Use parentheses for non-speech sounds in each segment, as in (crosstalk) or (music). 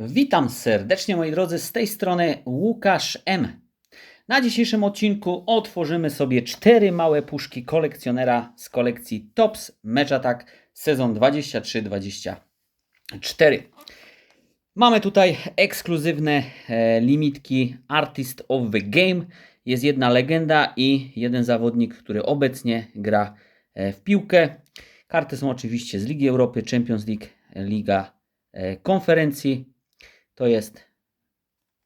Witam serdecznie moi drodzy, z tej strony Łukasz M. Na dzisiejszym odcinku otworzymy sobie cztery małe puszki kolekcjonera z kolekcji Tops Match Attack sezon 23-24. Mamy tutaj ekskluzywne e, limitki Artist of the Game. Jest jedna legenda i jeden zawodnik, który obecnie gra e, w piłkę. Karty są oczywiście z Ligi Europy, Champions League, Liga e, Konferencji. To jest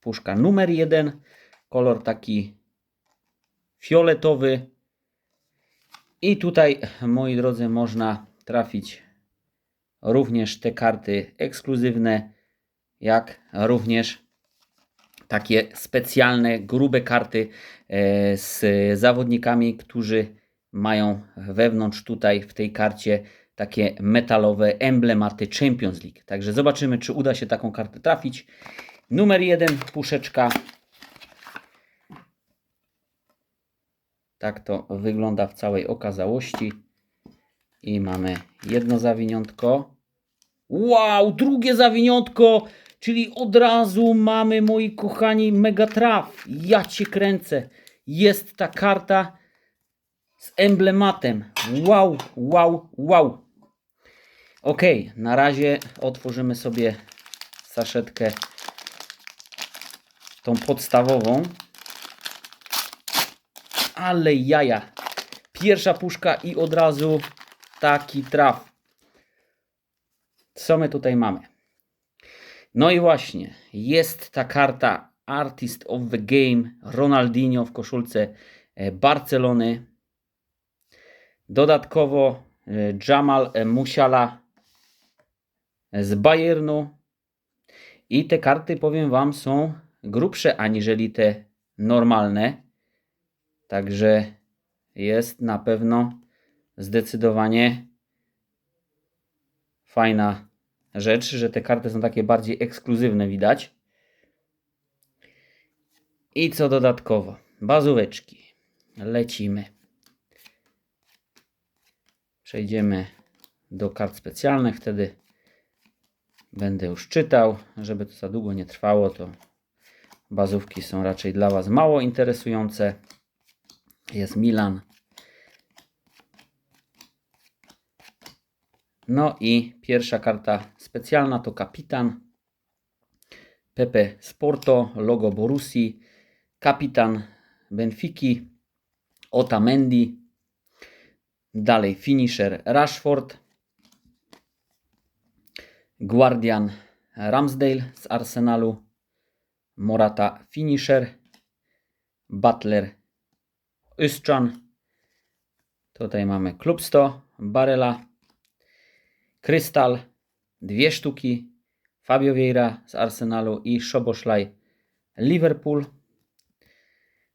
puszka numer jeden. Kolor taki fioletowy. I tutaj, moi drodzy, można trafić również te karty ekskluzywne, jak również takie specjalne, grube karty e, z zawodnikami, którzy mają wewnątrz tutaj w tej karcie takie metalowe emblematy Champions League. Także zobaczymy, czy uda się taką kartę trafić. Numer jeden, puszeczka. Tak to wygląda w całej okazałości. I mamy jedno zawiniątko. Wow, drugie zawiniątko! Czyli od razu mamy, moi kochani, mega traf. Ja cię kręcę. Jest ta karta z emblematem. Wow, wow, wow. Ok, na razie otworzymy sobie saszetkę tą podstawową. Ale jaja. Pierwsza puszka i od razu taki traf. Co my tutaj mamy? No i właśnie, jest ta karta Artist of the Game Ronaldinho w koszulce e, Barcelony. Dodatkowo e, Jamal Musiala z Bayernu. I te karty, powiem Wam, są grubsze aniżeli te normalne. Także jest na pewno zdecydowanie fajna rzecz, że te karty są takie bardziej ekskluzywne, widać. I co dodatkowo? Bazóweczki. Lecimy. Przejdziemy do kart specjalnych, wtedy będę już czytał. Żeby to za długo nie trwało, to bazówki są raczej dla Was mało interesujące. Jest Milan. No i pierwsza karta specjalna to kapitan. Pepe Sporto, logo Borusi, kapitan Benfiki, Otamendi, dalej finisher Rashford, Guardian Ramsdale z Arsenalu, Morata finisher, Butler Ystran, tutaj mamy Klub 100, Barela, Krystal, dwie sztuki, Fabio Vieira z Arsenalu i Szoboszlaj Liverpool.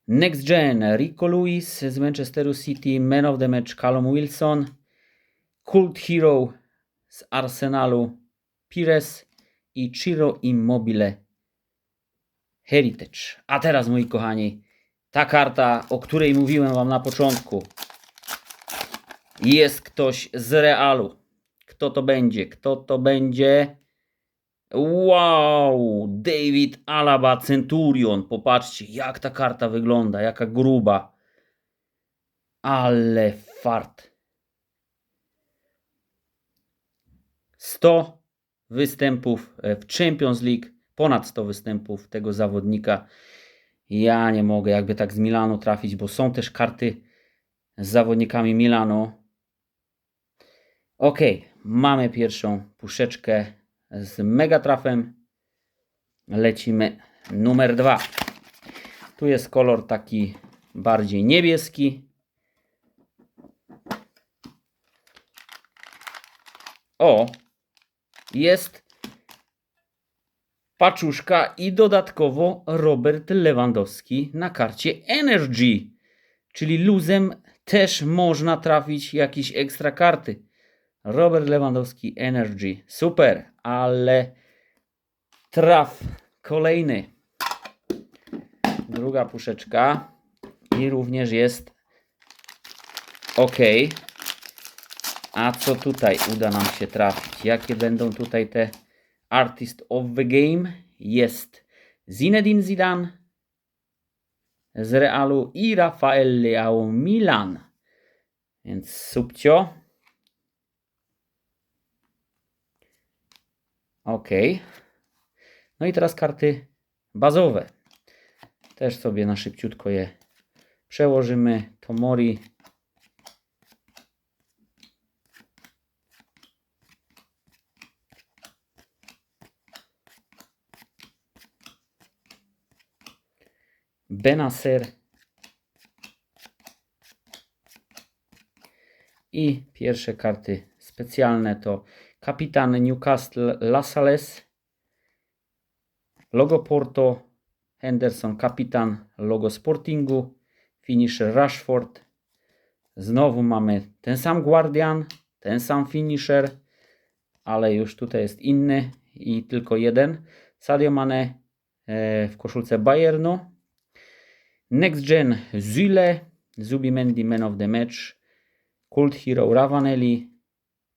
Next Gen, Rico Lewis z Manchesteru City, Man of the Match Callum Wilson, Cult Hero z Arsenalu Pires i Ciro Immobile Heritage. A teraz, moi kochani, ta karta, o której mówiłem Wam na początku. Jest ktoś z Realu. Kto to będzie? Kto to będzie? Wow! David Alaba Centurion. Popatrzcie, jak ta karta wygląda, jaka gruba. Ale fart. 100 występów w Champions League, ponad 100 występów tego zawodnika. Ja nie mogę jakby tak z Milanu trafić, bo są też karty z zawodnikami Milanu. Ok, mamy pierwszą puszeczkę z megatrafem. Lecimy numer dwa. Tu jest kolor taki bardziej niebieski. O, jest paczuszka i dodatkowo Robert Lewandowski na karcie Energy. Czyli luzem też można trafić jakieś ekstra karty. Robert Lewandowski Energy. Super, ale traf kolejny. Druga puszeczka i również jest ok. A co tutaj uda nam się trafić? Jakie będą tutaj te Artist of the Game jest Zinedine Zidane z Realu i Rafael Leao Milan. Więc subcio. Ok. No i teraz karty bazowe. Też sobie na szybciutko je przełożymy. Tomori. Benacer. I pierwsze karty specjalne to kapitan Newcastle Lasales, logo Porto, Henderson kapitan, logo Sportingu, finisher Rashford. Znowu mamy ten sam Guardian, ten sam finisher, ale już tutaj jest inny i tylko jeden. Sadio Mane e, w koszulce Bayernu. Next Gen Zule, Zubimendi Man of the Match, Cult Hero Ravanelli,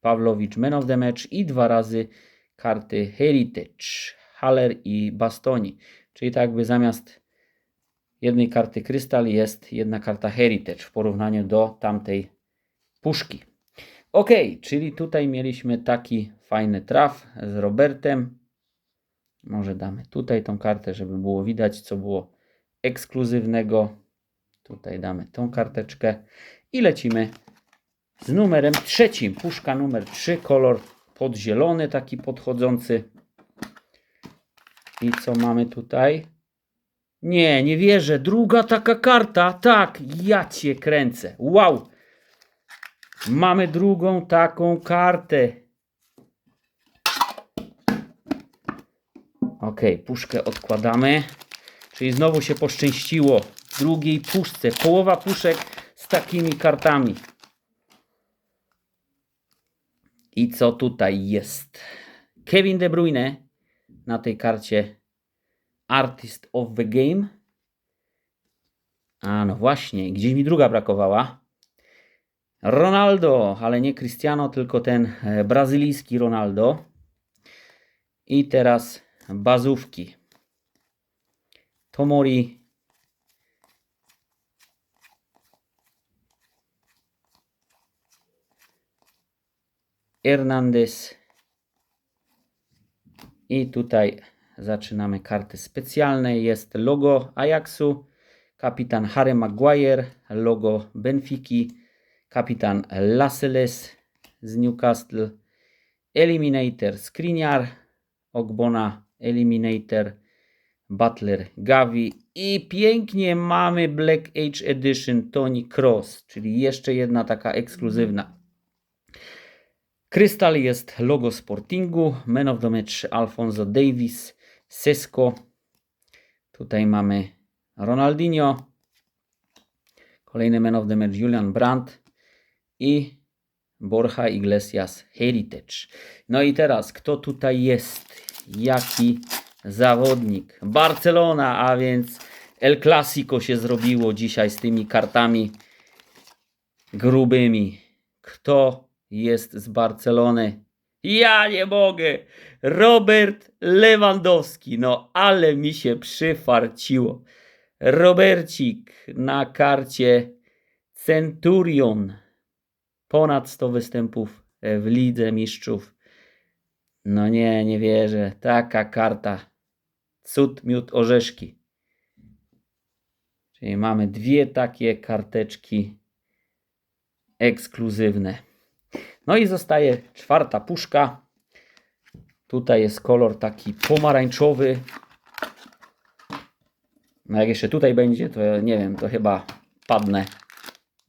Pawlowicz Man of the Match i dwa razy karty Heritage, Haller i Bastoni. Czyli tak jakby zamiast jednej karty Krystal jest jedna karta Heritage w porównaniu do tamtej puszki. Ok, czyli tutaj mieliśmy taki fajny traf z Robertem. Może damy tutaj tą kartę, żeby było widać, co było ekskluzywnego. Tutaj damy tą karteczkę i lecimy z numerem trzecim. Puszka numer 3, kolor podzielony, taki podchodzący. I co mamy tutaj? Nie, nie wierzę. Druga taka karta. Tak, ja cię kręcę. Wow. Mamy drugą taką kartę. Ok, puszkę odkładamy. Czyli znowu się poszczęściło. W drugiej puszce. Połowa puszek z takimi kartami. I co tutaj jest? Kevin De Bruyne na tej karcie Artist of the Game. A no właśnie, gdzieś mi druga brakowała. Ronaldo, ale nie Cristiano, tylko ten e, brazylijski Ronaldo. I teraz bazówki. Tomori. Hernandez. I tutaj zaczynamy karty specjalne. Jest logo Ajaxu, kapitan Harry Maguire, logo Benfiki, kapitan Lascelles z Newcastle, Eliminator Skriniar, Ogbona Eliminator, Butler Gavi i pięknie mamy Black Age Edition Tony Cross, czyli jeszcze jedna taka ekskluzywna. Krystal jest logo Sportingu, Man of the Match Alfonso Davis, Sesko. Tutaj mamy Ronaldinho. Kolejny Man of the Match Julian Brandt i Borja Iglesias Heritage. No i teraz, kto tutaj jest? Jaki zawodnik? Barcelona, a więc El Clasico się zrobiło dzisiaj z tymi kartami grubymi. Kto jest z Barcelony? Ja nie mogę. Robert Lewandowski. No, ale mi się przyfarciło. Robercik na karcie Centurion. Ponad 100 występów w Lidze Mistrzów. No nie, nie wierzę. Taka karta. Cud, miód, orzeszki. Czyli mamy dwie takie karteczki ekskluzywne. No i zostaje czwarta puszka. Tutaj jest kolor taki pomarańczowy. No jak jeszcze tutaj będzie, to nie wiem, to chyba padnę.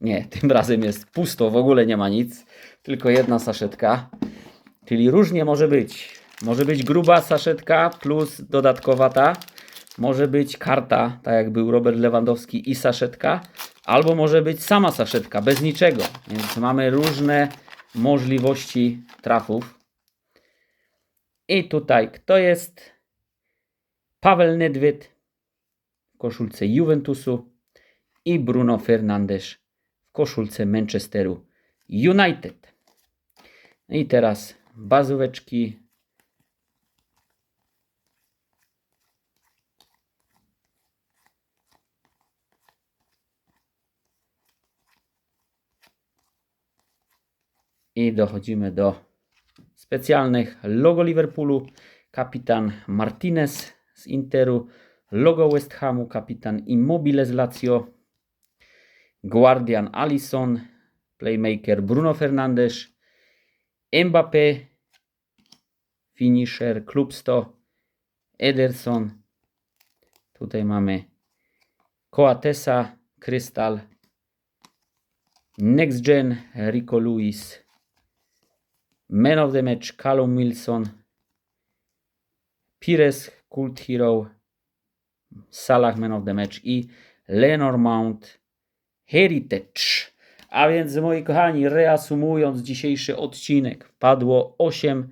Nie, (laughs) tym razem jest pusto, w ogóle nie ma nic. Tylko jedna saszetka. Czyli różnie może być. Może być gruba saszetka plus dodatkowa ta. Może być karta, tak jak był Robert Lewandowski i saszetka. Albo może być sama saszetka, bez niczego. Więc mamy różne możliwości trafów. I tutaj kto jest? Paweł Nedved w koszulce Juventusu i Bruno Fernandes w koszulce Manchesteru United. I teraz bazóweczki. I dochodzimy do specjalnych logo Liverpoolu, kapitan Martinez z Interu, logo West Hamu, kapitan Immobile z Lazio, Guardian Allison, playmaker Bruno Fernandes, Mbappé, finisher Klub 100, Ederson, tutaj mamy Coatesa, Krystal, Next Gen, Rico Lewis, Man of the Match, Callum Wilson, Pires, Cult Hero, Salah, Man of the Match i Lenormand Heritage. A więc, moi kochani, reasumując dzisiejszy odcinek, padło 8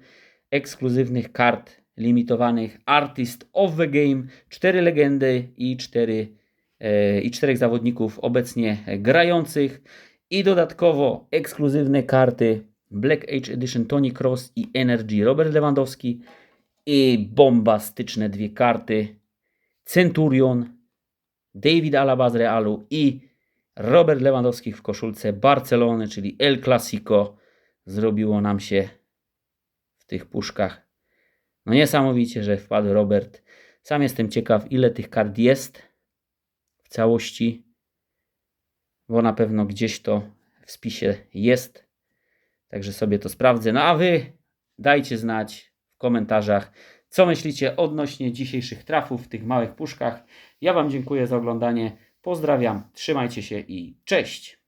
ekskluzywnych kart limitowanych Artist of the Game, 4 legendy i 4 e, i czterech zawodników obecnie grających i dodatkowo ekskluzywne karty Black Age Edition Tony Cross i Energy Robert Lewandowski i bombastyczne dwie karty Centurion David Alaba z Realu i Robert Lewandowski w koszulce Barcelony, czyli El Clasico zrobiło nam się w tych puszkach. No niesamowicie, że wpadł Robert. Sam jestem ciekaw, ile tych kart jest w całości, bo na pewno gdzieś to w spisie jest. Także sobie to sprawdzę. No a wy dajcie znać w komentarzach, co myślicie odnośnie dzisiejszych trafów w tych małych puszkach. Ja Wam dziękuję za oglądanie. Pozdrawiam, trzymajcie się i cześć!